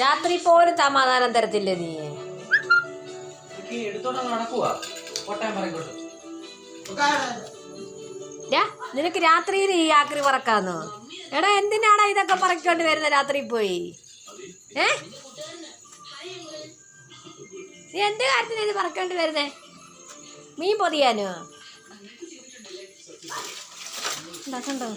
രാത്രി പോലും സമാധാനം തരത്തില്ലേ നീ? നിനക്ക് രാത്രിയിൽ ഈ ആക്രി പറക്കാന്നോ? എടാ എന്തിനാടാ ഇതൊക്കെ പറക്കൊണ്ട് വരുന്ന രാത്രി പോയി? ഏ? നീ എന്ത് കാര്യത്തിന് ഇത് പറക്കൊണ്ട് വരുന്നേ? മീൻ പൊതിയാനോ? ഉണ്ടാക്കണ്ടോ?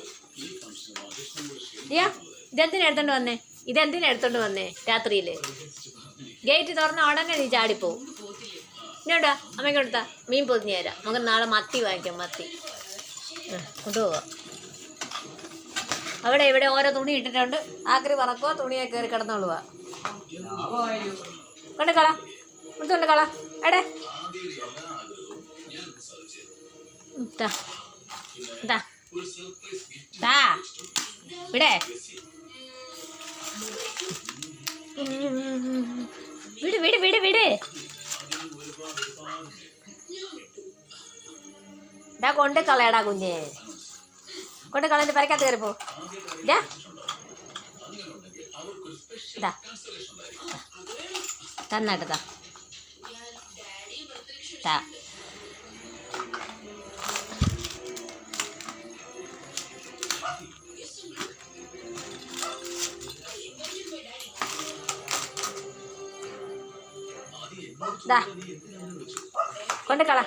ഡിയാ ഇതെന്തിനാ എടുത്തോണ്ട് വന്നേ? ഇതെന്തിനാ എടുത്തോണ്ട് വന്നേ രാത്രിയിൽ ഗേറ്റ് തുറന്ന ഉടനെ നീ ചാടിപ്പോവും. ഇന്നോട്ടാ അമ്മയ്ക്ക് കൊടുത്താ. മീൻ പൊതിഞ്ഞ് തരാം. നമുക്ക് നാളെ മത്തി വാങ്ങിക്കാം മത്തി. കൊണ്ടുപോവാ. അവിടെ ഇവിടെ ഓരോ തുണി ഇട്ടിട്ടുണ്ട്. ആക്രി പറക്കോ തുണിയെ കയറി കിടന്നോളുക കൊണ്ട് കള. കൊടുത്തോണ്ട് കള. എടേ. ഇതാ ദാ. ദാ. ഇവിടെ. വിട് വിട് വിട് വിട്. ഡാ കൊണ്ട് കളയടാ കുഞ്ഞേ. കൊണ്ട് കളഞ്ഞ് പരക്കാത്ത കയറിപ്പോ. ഡാ ദാ. തന്നാട്ട് താ താ ദാ കൊണ്ട് കള